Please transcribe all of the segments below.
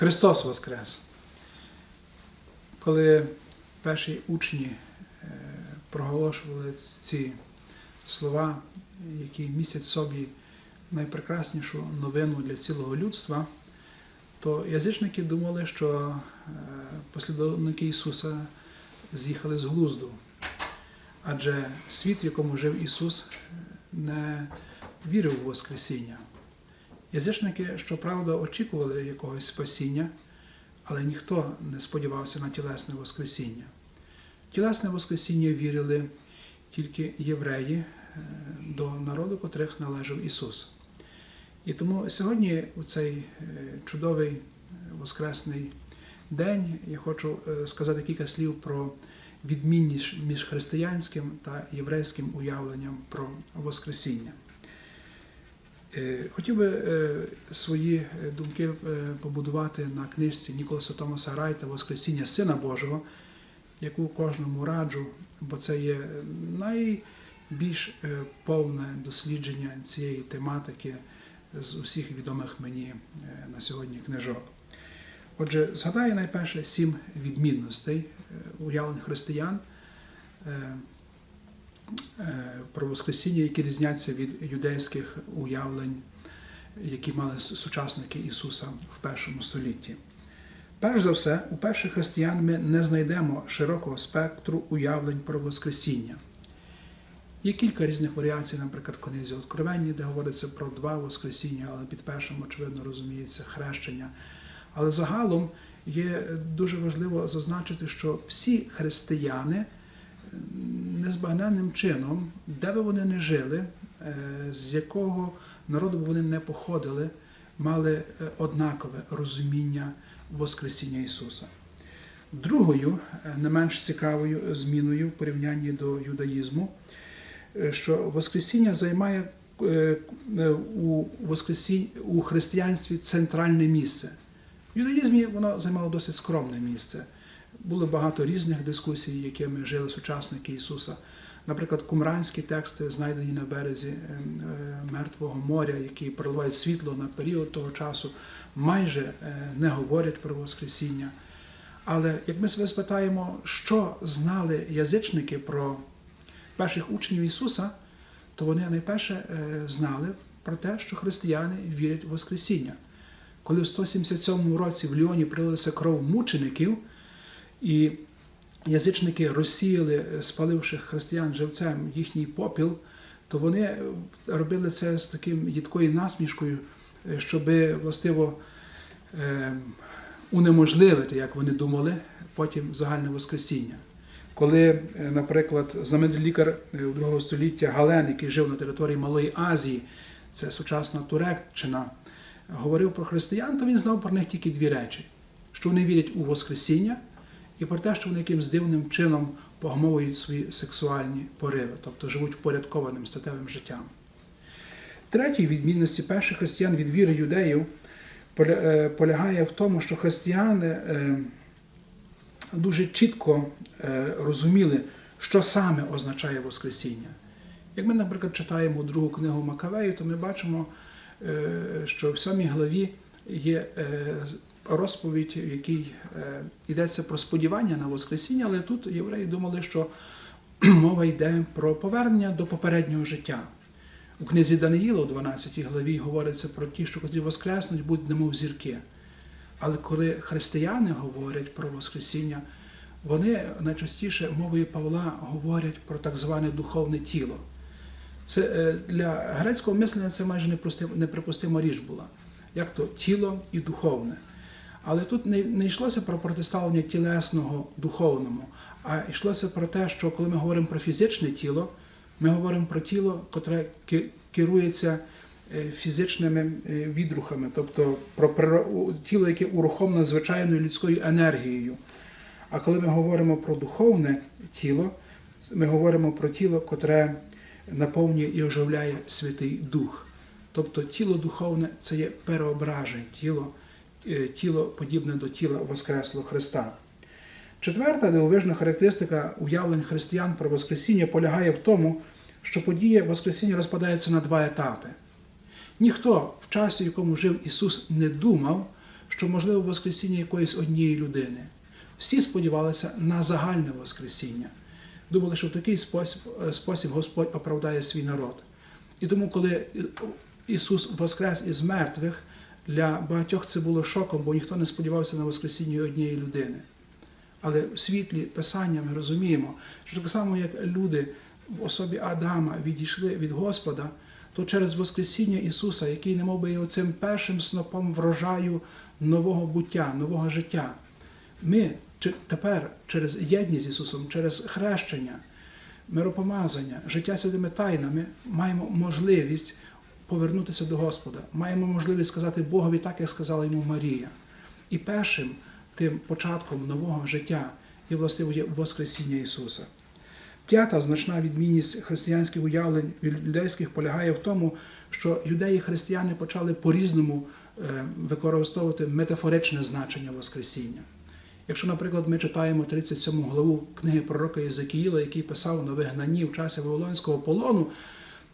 Христос Воскрес! Коли перші учні е, проголошували ці слова, які містять в собі найпрекраснішу новину для цілого людства, то язичники думали, що е, послідовники Ісуса з'їхали з глузду. Адже світ, в якому жив Ісус, не вірив у Воскресіння. Язичники, щоправда, очікували якогось спасіння, але ніхто не сподівався на тілесне Воскресіння. Тілесне Воскресіння вірили тільки євреї е, до народу, котрих належав Ісус. І тому сьогодні, у цей е, чудовий е, Воскресний день, я хочу сказати кілька слів про відмінність між християнським та єврейським уявленням про Воскресіння. Е, Хотів би е, свої е, думки побудувати на книжці Ніколаса Томаса Райта Воскресіння Сина Божого, яку кожному раджу, бо це є найбільш повне дослідження цієї тематики з усіх відомих мені на сьогодні книжок. Отже, згадаю найперше сім відмінностей уявлень християн про Воскресіння, які різняться від юдейських уявлень, які мали сучасники Ісуса в першому столітті. Перш за все, у перших християн ми не знайдемо широкого спектру уявлень про Воскресіння. Є кілька різних варіацій, наприклад, книзі Откровенні, де говориться про два Воскресіння, але під першим, очевидно, розуміється хрещення. Але загалом є дуже важливо зазначити, що всі християни незбагненним чином, де би вони не жили, е, з якого народу б вони не походили, мали е, однакове розуміння Воскресіння Ісуса. Другою, е, не менш цікавою зміною в порівнянні до юдаїзму, що Воскресіння займає у, Воскресінь, у християнстві центральне місце. В юдаїзмі воно займало досить скромне місце. Було багато різних дискусій, якими жили сучасники Ісуса. Наприклад, кумранські тексти, знайдені на березі е, е, Мертвого моря, які проливають світло на період того часу, майже е, не говорять про Воскресіння. Але як ми себе спитаємо, що знали язичники про перших учнів Ісуса, то вони найперше е, знали про те, що християни вірять в Воскресіння. Коли в 177 році в Ліоні прилилася кров мучеників, і язичники розсіяли, е, спаливши християн живцем їхній попіл, то вони е, робили це з таким їдкою насмішкою, е, щоб властиво унеможливити, як вони думали, потім загальне Воскресіння. Коли, наприклад, знаменитий лікар другого століття Гален, який жив на території Малої Азії, це сучасна Туреччина, говорив про християн, то він знав про них тільки дві речі: що вони вірять у Воскресіння, і про те, що вони якимсь дивним чином погамовують свої сексуальні пориви, тобто живуть впорядкованим статевим життям. Третій відмінності перших християн від віри юдеїв е, полягає в тому, що християни е, дуже чітко е, розуміли, що саме означає Воскресіння. Як ми, наприклад, читаємо другу книгу Макавею, то ми бачимо, що в сьомій главі є розповідь, в якій е, йдеться про сподівання на Воскресіння, але тут євреї думали, що мова йде про повернення до попереднього життя. У книзі Даниїла, у 12 главі, говориться про ті, що котрі воскреснуть, будуть немов зірки. Але коли християни говорять про Воскресіння, вони найчастіше мовою Павла говорять про так зване духовне тіло. Це е, для грецького мислення це майже неприпустима річ була, як то тіло і духовне. Але тут не, не йшлося про протиставлення тілесного духовному, а йшлося про те, що коли ми говоримо про фізичне тіло, ми говоримо про тіло, котре керується е, фізичними е, відрухами, тобто про тіло, яке урухомлене звичайною людською енергією. А коли ми говоримо про духовне тіло, ми говоримо про тіло, котре наповнює і оживляє Святий Дух. Тобто тіло духовне це є переображення тіло, тіло подібне до тіла Воскреслого Христа. Четверта дивовижна характеристика уявлень християн про Воскресіння полягає в тому, що подія Воскресіння розпадається на два етапи. Ніхто в часі, в якому жив Ісус, не думав, що що можливо Воскресіння якоїсь однієї людини. Всі сподівалися на загальне Воскресіння. Думали, що в такий спосіб, е, спосіб Господь оправдає свій народ. І тому, коли Ісус воскрес із мертвих, для багатьох це було шоком, бо ніхто не сподівався на Воскресіння однієї людини. Але в світлі Писання ми розуміємо, що так само, як люди в особі Адама відійшли від Господа, то через Воскресіння Ісуса, який не мов би, є оцим першим снопом врожаю нового буття, нового життя, ми тепер через єдність з Ісусом, через хрещення, миропомазання, життя святими тайнами маємо можливість повернутися до Господа, маємо можливість сказати Богові так, як сказала йому Марія. І першим тим початком нового життя є властиво Воскресіння Ісуса. П'ята значна відмінність християнських уявлень від юдейських полягає в тому, що юдеї християни почали по-різному е, використовувати метафоричне значення Воскресіння. Якщо, наприклад, ми читаємо 37 главу книги пророка Єзекіїла, який писав на вигнанні в часі Вавилонського полону,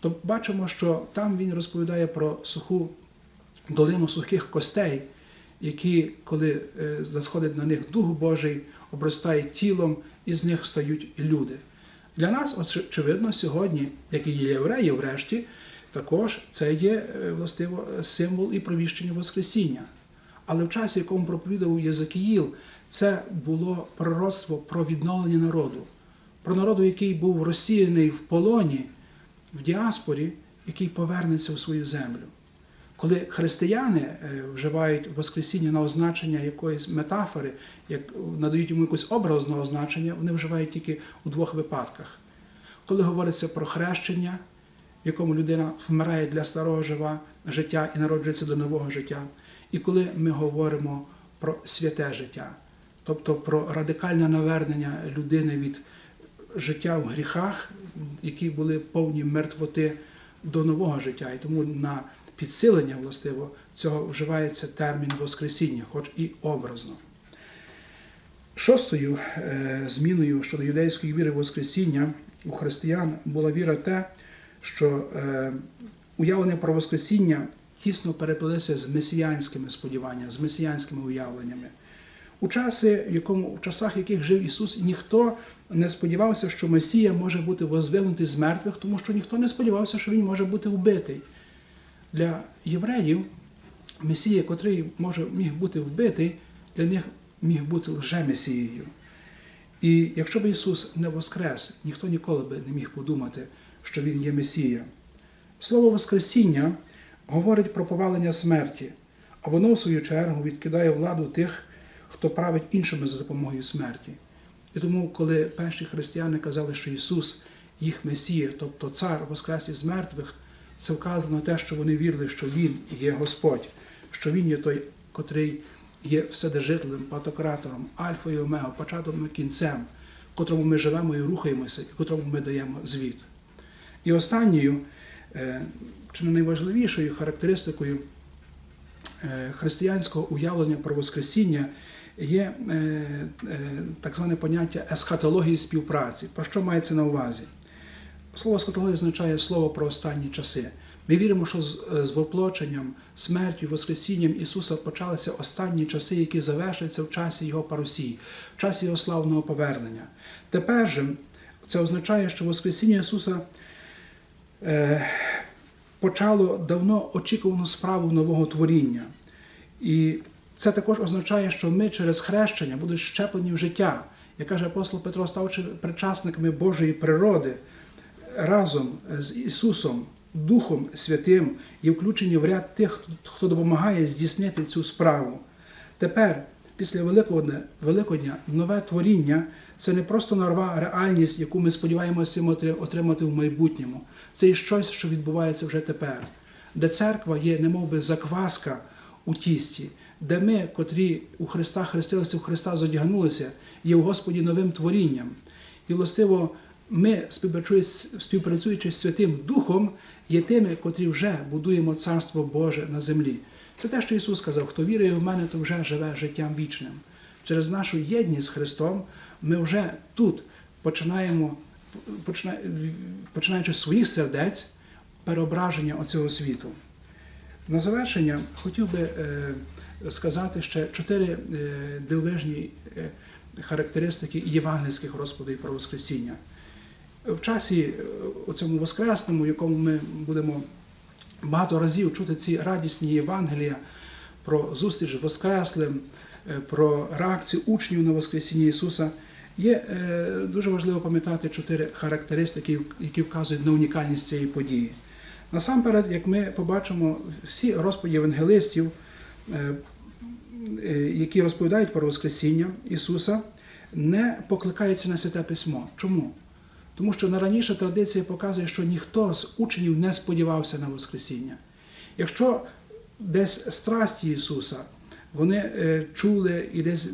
то бачимо, що там він розповідає про суху долину сухих костей, які, коли е, заходить на них Дух Божий, обростають тілом, і з них стають люди. Для нас, очевидно, сьогодні, як і є євреї, врешті, також це є е, властиво символ і провіщення Воскресіння. Але в часі, якому проповідав Єзекіїл, це було пророцтво про відновлення народу, про народу, який був розсіяний в полоні, в діаспорі, який повернеться в свою землю. Коли християни е, вживають Воскресіння на означення якоїсь метафори, як надають йому якось образного значення, вони вживають тільки у двох випадках. Коли говориться про хрещення, в якому людина вмирає для старого жива життя і народжується до нового життя, і коли ми говоримо про святе життя, тобто про радикальне навернення людини від життя в гріхах, які були повні мертвоти до нового життя. І тому на підсилення властиво цього вживається термін Воскресіння, хоч і образно. Шостою е, зміною щодо юдейської віри Воскресіння у християн була віра те, що е, уявлення про Воскресіння тісно переплилися з месіянськими сподіваннями, з месіянськими уявленнями. У часи, в якому в часах, в яких жив Ісус, ніхто не сподівався, що Месія може бути возвигнутий з мертвих, тому що ніхто не сподівався, що Він може бути вбитий. Для євреїв Месія, котрий може міг бути вбитий, для них міг бути лже-месією. І якщо б Ісус не воскрес, ніхто ніколи би не міг подумати, що Він є Месія. Слово Воскресіння говорить про повалення смерті, а воно, в свою чергу, відкидає владу тих, хто править іншими за допомогою смерті. І тому, коли перші християни казали, що Ісус їх Месія, тобто Цар Воскрес із мертвих, це вказано на те, що вони вірили, що Він є Господь, що Він є той, котрий є вседержителем, патократором, альфою омега, початком і кінцем, котрому ми живемо і рухаємося, і котрому ми даємо звіт. І останньою, е, чи не найважливішою характеристикою е, християнського уявлення про Воскресіння є е, е, так зване поняття есхатології співпраці. Про що мається на увазі? Слово есхатологія означає слово про останні часи. Ми віримо, що з з воплоченням, смертю, Воскресінням Ісуса почалися останні часи, які завершаться в часі Його парусії, в часі Його славного повернення. Тепер же це означає, що Воскресіння Ісуса е, почало давно очікувану справу нового творіння. І це також означає, що ми через хрещення будуть щеплені в життя. Як каже апостол Петро, ставши причасниками Божої природи разом з Ісусом, Духом Святим, є включені в ряд тих, хто допомагає здійснити цю справу. Тепер, після Великодня, Великодня, нове творіння це не просто нова реальність, яку ми сподіваємося отримати в майбутньому. Це і щось, що відбувається вже тепер, де церква є, немов би закваска у тісті, де ми, котрі у Христа хрестилися, в Христа зодягнулися, є в Господі новим творінням. І, властиво, ми, співпрацюючи з Святим Духом, є тими, котрі вже будуємо Царство Боже на землі. Це те, що Ісус сказав: хто вірує в мене, то вже живе життям вічним. Через нашу єдність з Христом ми вже тут починаємо, починаючи з своїх сердець, переображення оцього світу. На завершення хотів би сказати ще чотири е, дивовижні е, характеристики євангельських розповідей про Воскресіння. В часі е, у цьому Воскресному, в якому ми будемо багато разів чути ці радісні Євангелія про зустріч Воскреслим, про реакцію учнів на Воскресіння Ісуса, є дуже важливо пам'ятати чотири характеристики, які вказують на унікальність цієї події. Насамперед, як ми побачимо, всі розповіді євангелистів, е, е, які розповідають про Воскресіння Ісуса, не покликаються на святе письмо. Чому? Тому що найраніша традиція показує, що ніхто з учнів не сподівався на Воскресіння. Якщо десь страсті Ісуса вони е, чули і десь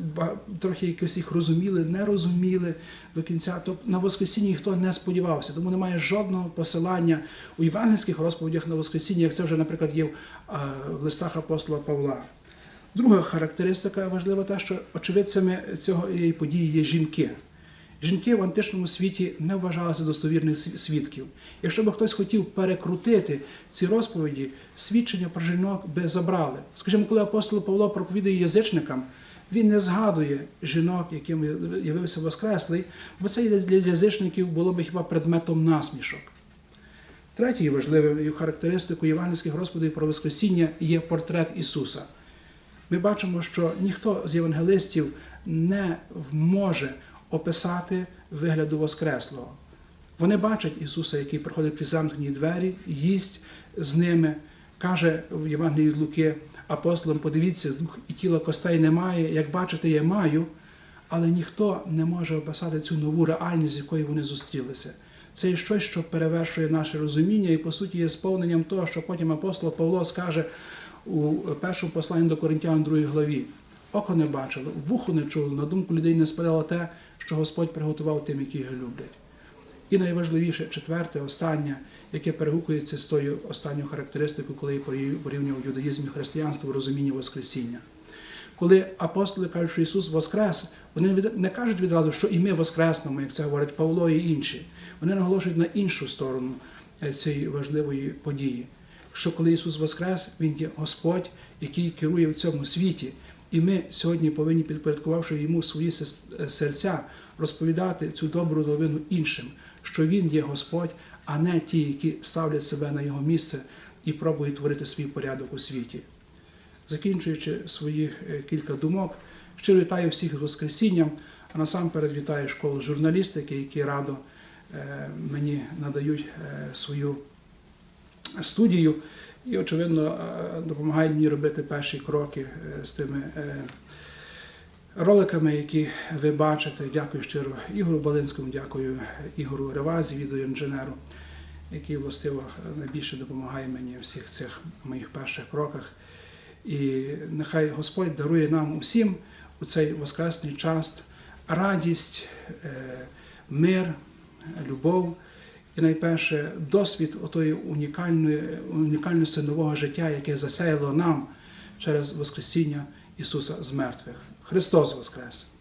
трохи якось їх розуміли, не розуміли до кінця, Тобто на Воскресіння ніхто не сподівався, тому немає жодного посилання у євангельських розповідях на Воскресіння, як це вже, наприклад, є в, листах апостола Павла. Друга характеристика важлива та, що очевидцями цієї події є жінки. Жінки в античному світі не вважалися достовірних свідків. Якщо би хтось хотів перекрутити ці розповіді, свідчення про жінок би забрали. Скажімо, коли апостол Павло проповідує язичникам, він не згадує жінок, яким явився Воскреслий, бо це для язичників було б хіба предметом насмішок. Третьою важливою характеристикою євангельських розповідей про Воскресіння є портрет Ісуса. Ми бачимо, що ніхто з євангелистів не може описати вигляду Воскреслого. Вони бачать Ісуса, який приходить крізь замкнені двері, їсть з ними, каже в Євангелії Луки апостолам: подивіться, дух і тіла костей немає, як бачите, я маю, але ніхто не може описати цю нову реальність, з якою вони зустрілися. Це є щось, що перевершує наше розуміння і, по суті, є сповненням того, що потім апостол Павло скаже у першому посланні до Коринтян 2 главі. Око не бачило, вухо не чуло, на думку людей не спадало те, що Господь приготував тим, які його люблять. І найважливіше, четверте, останнє, яке перегукується з тою останньою характеристикою, коли я порівнював юдаїзм і християнство в розумінні Воскресіння. Коли апостоли кажуть, що Ісус Воскрес, вони не кажуть відразу, що і ми воскреснемо, як це говорить Павло і інші. Вони наголошують на іншу сторону е, цієї важливої події. Що коли Ісус Воскрес, Він є Господь, який керує в цьому світі. І ми сьогодні повинні, підпорядкувавши йому свої серця, розповідати цю добру новину іншим, що Він є Господь, а не ті, які ставлять себе на його місце і пробують творити свій порядок у світі. Закінчуючи свої е, кілька думок, щиро вітаю всіх з Воскресінням, а насамперед вітаю школу журналістики, які радо е, мені надають е, свою студію і, очевидно, е, допомагають мені робити перші кроки е, з тими е, роликами, які ви бачите. Дякую щиро Ігору Балинському, дякую Ігору Ревазі, відеоінженеру, який властиво найбільше допомагає мені у всіх цих моїх перших кроках. І нехай Господь дарує нам усім у цей воскресний час радість, мир, любов і найперше досвід отої унікальної, унікальності нового життя, яке засяяло нам через Воскресіння Ісуса з мертвих. Христос Воскрес!